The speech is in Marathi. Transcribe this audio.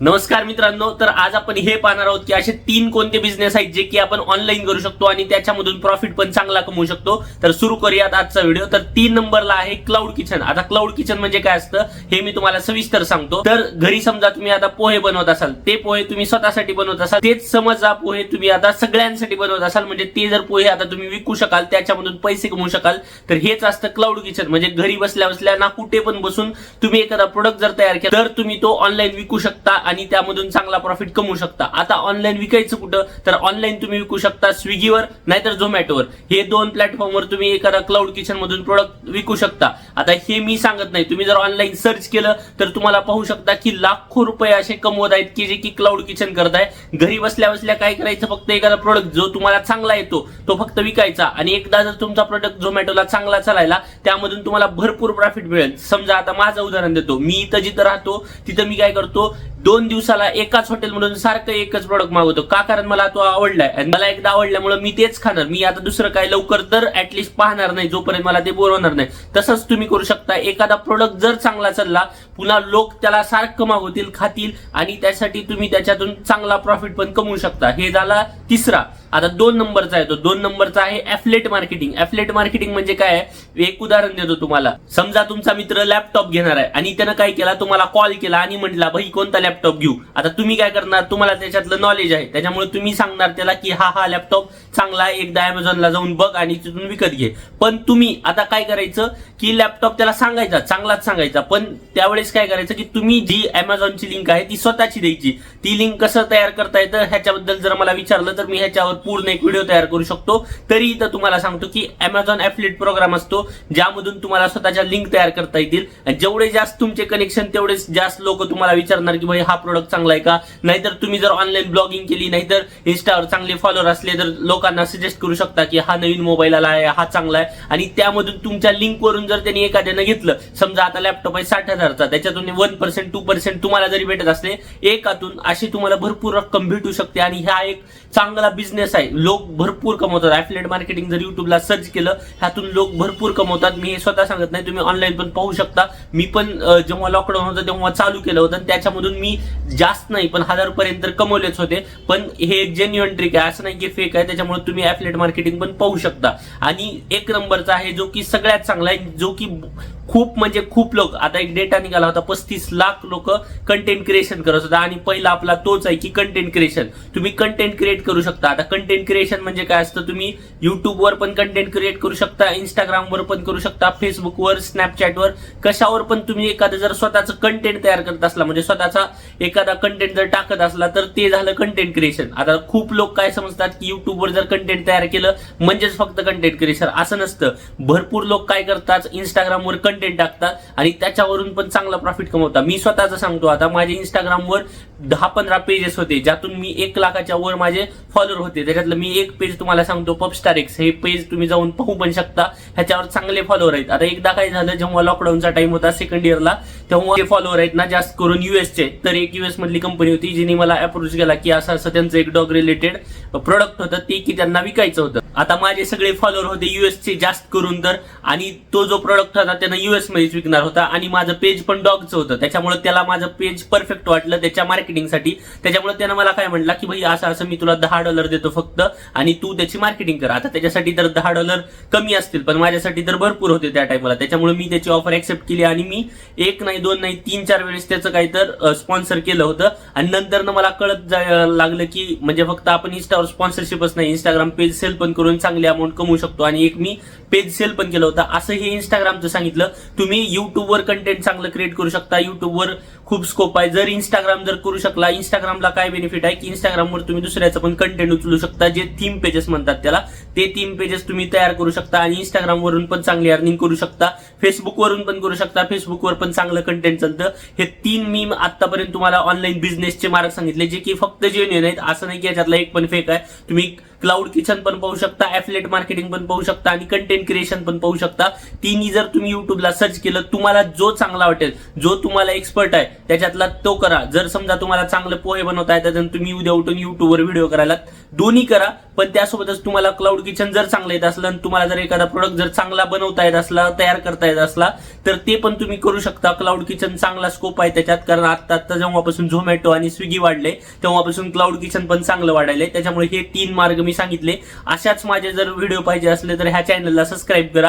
नमस्कार मित्रांनो तर आज आपण हे पाहणार आहोत की असे तीन कोणते बिझनेस आहेत जे की आपण ऑनलाईन करू शकतो आणि त्याच्यामधून प्रॉफिट पण चांगला कमवू शकतो. तर सुरू करूयात आजचा व्हिडिओ तर तीन नंबरला आहे क्लाउड किचन आता क्लाउड किचन म्हणजे काय असतं हे मी तुम्हाला सविस्तर सांगतो. तर घरी समजा तुम्ही आता पोहे बनवत असाल ते पोहे तुम्ही स्वतःसाठी बनवत असाल तेच समजा पोहे तुम्ही आता सगळ्यांसाठी बनवत असाल म्हणजे ते जर पोहे आता तुम्ही विकू शकाल त्याच्यामधून पैसे कमवू शकाल तर हेच असतं क्लाउड किचन म्हणजे घरी बसल्या बसल्या ना कुठे पण बसून तुम्ही एखादा प्रोडक्ट जर तयार केला तर तुम्ही तो ऑनलाईन विकू शकता. आणि त्यामधून चांगला प्रॉफिट कमवू शकता. आता ऑनलाईन विकायचं कुठं? तर ऑनलाईन तुम्ही विकू शकता स्विगीवर नाहीतर झोमॅटोवर हे दोन प्लॅटफॉर्मवर तुम्ही एखादा क्लाउड किचन मधून प्रोडक्ट विकू शकता. आता हे मी सांगत नाही. तुम्ही जर ऑनलाईन सर्च केलं तर तुम्हाला पाहू शकता की लाखो रुपये असे कमवत आहेत की जे की क्लाउड किचन करत आहे. घरी बसल्या बसल्या काय करायचं? फक्त एखादा प्रोडक्ट जो तुम्हाला चांगला येतो तो फक्त विकायचा. आणि एकदा जर तुमचा प्रोडक्ट झोमॅटोला चांगला चालायला त्यामधून तुम्हाला भरपूर प्रॉफिट मिळेल. समजा आता माझं उदाहरण देतो. मी इथं जिथं राहतो तिथं मी काय करतो? दोन दिवसाला एकाच हॉटेलमधून सारखं एकच प्रोडक्ट मागवतो. का? कारण मला तो आवडलाय. आणि मला एकदा आवडल्यामुळे मी तेच खाणार. मी आता दुसरं काय लवकर तर ऍटलिस्ट पाहणार नाही. जोपर्यंत मला ते बोलवणार नाही. तसंच तुम्ही करू शकता. एखादा प्रोडक्ट जर चांगला चालला पुन्हा लोक त्याला सारखं मागवतील खातील आणि त्यासाठी तुम्ही त्याच्यातून चांगला प्रॉफिट पण कमवू शकता. हे झाला तिसरा. आता दोन नंबरचा आहे तो. दोन नंबरचा आहे ऍफलेट मार्केटिंग ऍफलेट मार्केटिंग म्हणजे काय आहे? एक उदाहरण देतो तुम्हाला. समजा तुमचा मित्र लॅपटॉप घेणार आहे आणि त्यानं काय केला? तुम्हाला कॉल केला आणि म्हटला भाई कोणता लॅपटॉप घेऊ? आता तुम्ही काय करणार? तुम्हाला त्याच्यातलं नॉलेज आहे. त्याच्यामुळे तुम्ही सांगणार त्याला की हा हा लॅपटॉप चांगला आहे. एकदा अमेझॉनला जाऊन बघ आणि तिथून विकत घे. पण तुम्ही आता काय करायचं की लॅपटॉप त्याला सांगायचा चांगलाच सांगायचा. पण त्यावेळेस काय करायचं की तुम्ही जी अमेझॉनची लिंक आहे ती स्वतःची द्यायची. ती लिंक कसं तयार करता येतं ह्याच्याबद्दल जर मला विचारलं तर मी ह्याच्यावर पूर्ण एक व्हिडिओ तयार करू शकतो. तरी इथं तुम्हाला सांगतो की अमेझॉन ऍफलेट प्रोग्राम असतो ज्यामधून तुम्हाला स्वतःच्या लिंक तयार करता येतील. जेवढे जास्त तुमचे कनेक्शन तेवढेच जास्त लोक तुम्हाला विचारणार की भाई हा प्रोडक्ट चांगला आहे का? नाहीतर तुम्ही जर ऑनलाईन ब्लॉगिंग केली नाहीतर इन्स्टावर चांगले फॉलोअर असले तर लोकांना सजेस्ट करू शकता की हा नवीन मोबाईल आला आहे हा चांगला आहे. आणि त्यामधून तुमच्या लिंकवरून जर त्यांनी एखाद्यानं घेतलं समजा आता लॅपटॉप आहे साठ हजारचा त्याच्यातून वन पर्सेंट टू पर्सेंट तुम्हाला जरी भेटत असले एकातून अशी तुम्हाला भरपूर रक्कम भेटू शकते. आणि हा एक चांगला बिझनेस आहे. लोक भरपूर कमवतात. ॲफिलेट मार्केटिंग जर युट्यूबला सर्च केलं ह्यातून लोक भरपूर कमवतात. मी हे स्वतः सांगत नाही तुम्ही ऑनलाईन पण पाहू शकता. मी पण जेव्हा लॉकडाऊन होतं तेव्हा चालू केलं होतं आणि त्याच्यामधून मी जास्त नाही पण हजार पर्यंत कमवलेच होते. पण हे एक जेन्युअन ट्रिक आहे. असं नाही की फेक आहे त्याच्यामुळे तुम्ही ऍफलेट मार्केटिंग पण पाहू शकता. आणि एक नंबरचा आहे जो की सगळ्यात चांगला आहे जो की खूप म्हणजे खूप लोक आता एक डेटा निघाला होता पस्तीस लाख लोक कंटेंट क्रिएशन करत होता. आणि पहिला आपला तोच आहे की कंटेंट क्रिएशन तुम्ही कंटेंट क्रिएट करू शकता. आता कंटेंट क्रिएशन म्हणजे काय असतं? तुम्ही युट्यूबवर पण कंटेंट क्रिएट करू शकता इंस्टाग्रामवर पण करू शकता फेसबुकवर स्नॅपचॅटवर कशावर पण तुम्ही एखादं जर स्वतःचं कंटेंट तयार करत असला म्हणजे स्वतःचा एखादा कंटेंट जर टाकत असला तर ते झालं कंटेंट क्रिएशन आता खूप लोक काय समजतात की युट्यूबवर जर कंटेंट तयार केलं म्हणजेच फक्त कंटेंट क्रिएशन असं नसतं. भरपूर लोक काय करतात? इंस्टाग्रामवर कंटेंट टाकतात आणि त्याच्यावरून पण चांगला प्रॉफिट कमवतात. मी स्वतःच सांगतो आता माझे इंस्टाग्रामवर दहा पंधरा पेजेस होते ज्यातून मी एक लाखाच्या वर माझे फॉलोअर होते. त्याच्यातलं मी एक पेज तुम्हाला सांगतो पॉपस्टार एक्स हे पेज तुम्ही जाऊन पाहू पण शकता. ह्याच्यावर चांगले फॉलोअर आहेत. आता एकदा काय झालं जेव्हा लॉकडाऊनचा टाइम होता सेकंड इयरला तेव्हा हे फॉलोअर आहेत ना जास्त करून युएसचे तर एक युएस मधली कंपनी होती जिने मला अप्रोच केला की असं असं त्यांचं एक डॉग रिलेटेड प्रोडक्ट होतं ते की त्यांना विकायचं होतं. आता माझे सगळे फॉलोअर होते युएसचे जास्त करून तर आणि तो जो प्रोडक्ट होता त्यांना युएस मध्येच विकणार होता आणि माझं पेज पण डॉगचं होतं. त्याच्यामुळे त्याला माझं पेज परफेक्ट वाटलं त्याच्या मार्केटिंगसाठी त्याच्यामुळे त्यानं मला काय म्हटलं की भाई असं असं मी तुला दहा डॉलर देतो फक्त आणि तू त्याची मार्केटिंग कर. आता त्याच्यासाठी तर दहा डॉलर कमी असतील पण माझ्यासाठी तर भरपूर होते त्या टाइमला त्याच्यामुळे मी त्याची ऑफर ऍक्सेप्ट केली आणि मी एक नाही दोन नाही तीन चार वेळेस त्याचं काही तर स्पॉन्सर केलं होतं. आणि नंतर मला कळत लागलं की म्हणजे फक्त आपण इंस्टावर स्पॉन्सरशिपच नाही इंस्टाग्राम पेज सेल पण करू करून चांगली अमाऊंट कमवू शकतो. आणि एक मी पेज सेल पण केलं होतं. असं हे इंस्टाग्रामचं सांगितलं. तुम्ही युट्यूबवर कंटेंट चांगलं क्रिएट करू शकता. युट्यूबवर खूप स्कोप आहे. जर इंस्टाग्राम जर करू शकला इंस्टाग्रामला काय बेनिफिट आहे? की इंस्टाग्रामवर तुम्ही दुसऱ्याचं पण कंटेंट उचलू शकता जे थीम पेजेस म्हणतात त्याला. ते तीन पेजेस तुम्ही तयार करू शकता आणि इंस्टाग्रामवरून पण चांगली अर्निंग करू शकता फेसबुकवरून पण करू शकता फेसबुकवर पण चांगलं कंटेंट चालतं. हे तीन मी आतापर्यंत तुम्हाला ऑनलाईन बिझनेसचे मार्ग सांगितले जे की फक्त जेन्युन आहेत. असं नाही की याच्यातला एक पण फेक आहे. तुम्ही क्लाउड किचन पण पाहू शकता ऍफलेट मार्केटिंग पण पाहू शकता आणि कंटेंट क्रिएशन पण पाहू शकता. तिन्ही जर तुम्ही युट्यूबला सर्च केलं तुम्हाला जो चांगला वाटेल जो तुम्हाला एक्सपर्ट आहे त्याच्यातला तो करा. जर समजा तुम्हाला चांगले पोहे बनवता येतात तुम्ही उद्या उठून युट्यूबवर व्हिडिओ करायला दोन्ही करा पण त्यासोबतच तुम्हाला क्लाउड किचन जर चांगलं येत असलं आणि तुम्हाला जर एखादा प्रोडक्ट जर चांगला बनवता येत असला तयार करता येत असला तर ते पण तुम्ही करू शकता. क्लाउड किचन चांगला स्कोप आहे त्याच्यात कारण आता आता जेव्हापासून झोमॅटो आणि स्विगी वाढले तेव्हापासून क्लाउड किचन पण चांगलं वाढायलंय. त्याच्यामुळे हे तीन मार्ग मी सांगितले. अशाच माझे जर व्हिडिओ पाहिजे असले तर ह्या चॅनलला सबस्क्राईब करा.